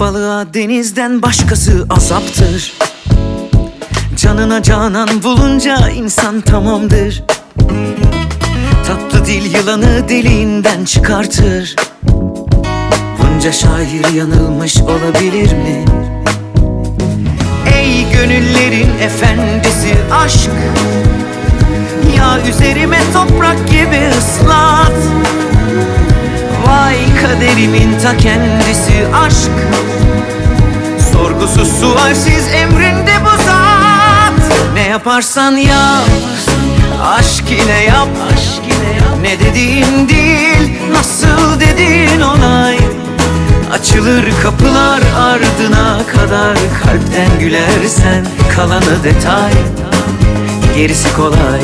Balığa denizden başkası azaptır. Canına canan bulunca insan tamamdır. Tatlı dil yılanı deliğinden çıkartır. Bunca şair yanılmış olabilir mi? Ey gönüllerin efendisi aşk Ya üzerime toprak gibi ıslat ta kendisi aşk. Sorgusuz sualsiz emrinde bu zat. Ne yaparsan yap Aşk ile yap. Ne dediğin değil Nasıl dediğin olay Açılır kapılar ardına kadar Kalpten gülersen kalanı detay. Gerisi kolay